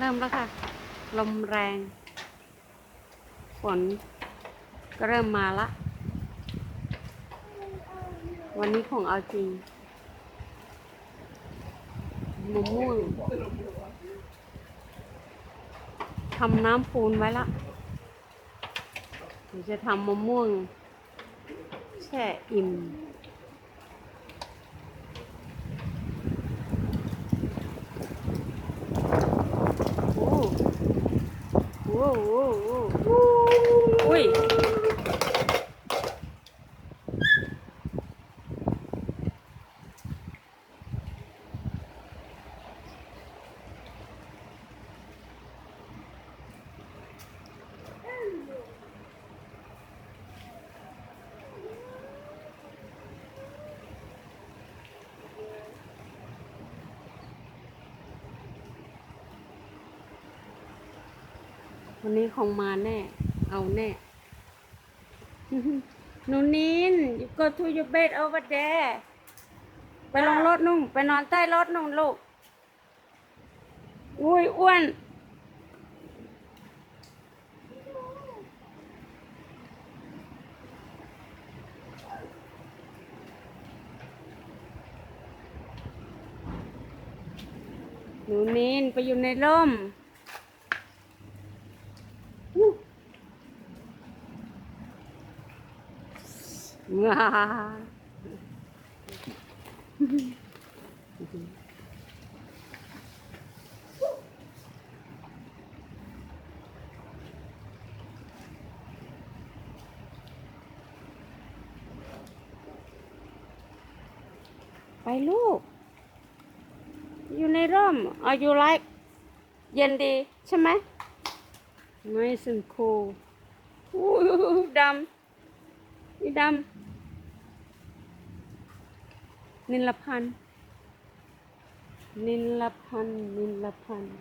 เริ่มแล้วค่ะ ลมแรง ฝนก็เริ่มมาละ วันนี้คงเอาจริงมะม่วงทำน้ำปูนไว้ละเดี๋ยวจะทำมะม่วงแช่อิ่ม โหโอ้ วันนี้คงมาแน่ เอาแน่ หนูนิน you go to your bed over there ไปลงรถนุ่ง ไปนอนใต้รถนุ่งลูก อุ้ยอ้วน หนูนินไปอยู่ในร่ม ไปลูก อยู่ในร่มเอาอยู่ไลค์เย็นดีใช่ไหมไม่สึงคูอู้หูดำนี่ดำ นิลพันธ์นิลพันธ์นิลพันธ์